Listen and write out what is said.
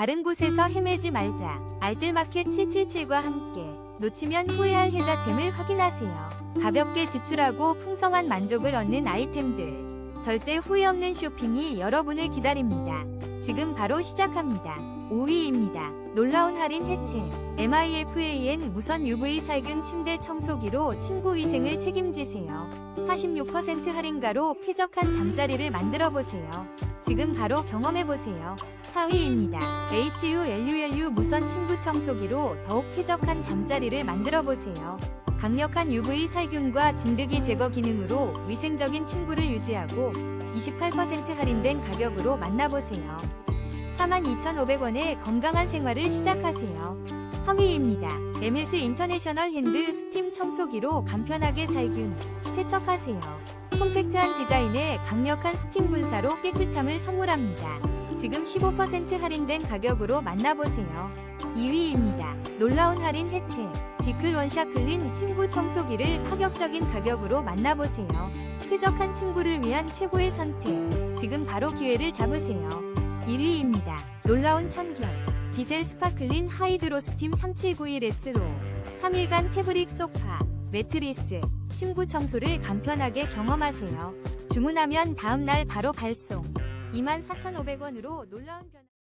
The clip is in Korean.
다른 곳에서 헤매지 말자. 알뜰마켓 777과 함께 놓치면 후회할 혜자템을 확인하세요. 가볍게 지출하고 풍성한 만족을 얻는 아이템들. 절대 후회 없는 쇼핑이 여러분을 기다립니다. 지금 바로 시작합니다. 5위입니다. 놀라운 할인 혜택. MIFAN 무선 UV 살균 침대 청소기로 친구 위생을 책임지세요. 46% 할인가로 쾌적한 잠자리를 만들어 보세요. 지금 바로 경험해 보세요. 4위입니다. HULULU 무선 침구 청소기로 더욱 쾌적한 잠자리를 만들어 보세요. 강력한 UV 살균과 진드기 제거 기능으로 위생적인 침구를 유지하고 28% 할인된 가격으로 만나보세요. 42,500원에 건강한 생활을 시작하세요. 3위입니다. MS 인터내셔널 핸드 스팀 청소기로 간편하게 살균, 세척하세요. 콤팩트한 디자인에 강력한 스팀 분사로 깨끗함을 선물합니다. 지금 15% 할인된 가격으로 만나보세요. 2위입니다. 놀라운 할인 혜택. 디클 원샷 클린 침구 청소기를 파격적인 가격으로 만나보세요. 쾌적한 침구를 위한 최고의 선택. 지금 바로 기회를 잡으세요. 1위입니다. 놀라운 참결. 디젤 스파클린 하이드로 스팀 3791S로 3일간 패브릭 소파, 매트리스, 침구 청소를 간편하게 경험하세요. 주문하면 다음날 바로 발송. 24,500원으로 놀라운 변화